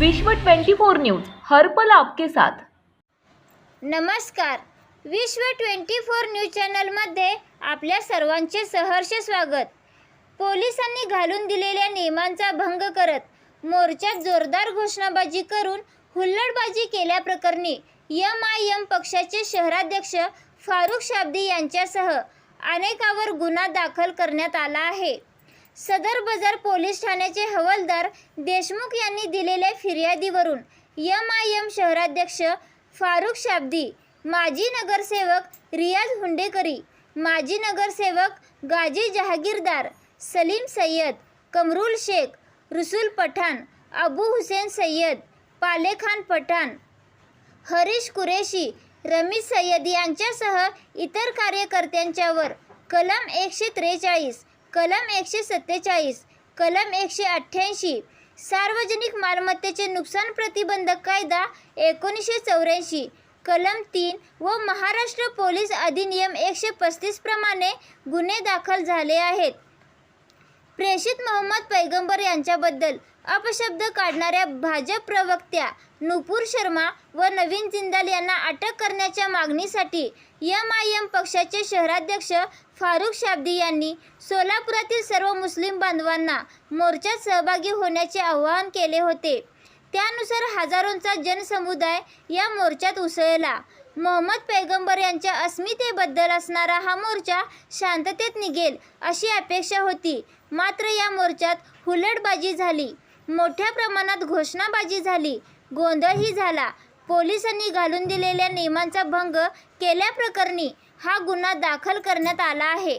विश्व 24 न्यूज हर पल आपके साथ. नमस्कार. विश्व ट्वेंटी फोर न्यूज चॅनलमध्ये आपल्या सर्वांचे सहर्ष स्वागत. पोलिसांनी घालून दिलेल्या नियमांचा भंग करत मोर्चात जोरदार घोषणाबाजी करून हुल्लडबाजी केल्याप्रकरणी एम आय एम पक्षाचे शहराध्यक्ष फारुख शाब्दी यांच्यासह अनेकावर गुन्हा दाखल करण्यात आला आहे. सदर बाजार पोलीस ठाण्याचे हवालदार देशमुख यांनी दिलेल्या फिर्यादीवरून एम आय एम शहराध्यक्ष फारुख शाब्दी माजी नगरसेवक रियाज हुंडेकरी माजी नगरसेवक गाजी जहागीरदार सलीम सय्यद कमरुल शेख रुसूल पठाण अबू हुसेन सय्यद पालेखान पठाण हरीश कुरेशी रमीज सय्यद यांच्यासह इतर कार्यकर्त्यांच्यावर कलम एकशे त्रेचाळीस कलम एकशे सत्तेचाळीस कलम एकशे अठ्ठ्याऐंशी सार्वजनिक मालमत्तेचे नुकसान प्रतिबंधक कायदा एकोणीसशे चौऱ्याऐंशी कलम तीन व महाराष्ट्र पोलीस अधिनियम एकशे पस्तीसप्रमाणे गुन्हे दाखल झाले आहेत. प्रेषित मोहम्मद पैगंबर यांच्याबद्दल अपशब्द काढणाऱ्या भाजप प्रवक्त्या नुपूर शर्मा व नवीन जिंदाल यांना अटक करण्याच्या मागणीसाठी एम आय एम पक्षाचे शहराध्यक्ष फारुख शाब्दी यांनी सोलापुरातील सर्व मुस्लिम बांधवांना मोर्चात सहभागी होण्याचे आवाहन केले होते. त्यानुसार हजारोंचा जनसमुदाय या मोर्चात उसळला. मोहम्मद पैगंबर यांच्या अस्मितेबद्दल असणारा हा मोर्चा शांततेत निघेल अशी अपेक्षा होती. मात्र या मोर्चात हुलडबाजी झाली. मोठ्या प्रमाणात घोषणाबाजी झाली. गोंधळही झाला. पोलिसांनी घालून दिलेल्या नियमांचा भंग केल्याप्रकरणी हा गुन्हा दाखल करण्यात आला आहे.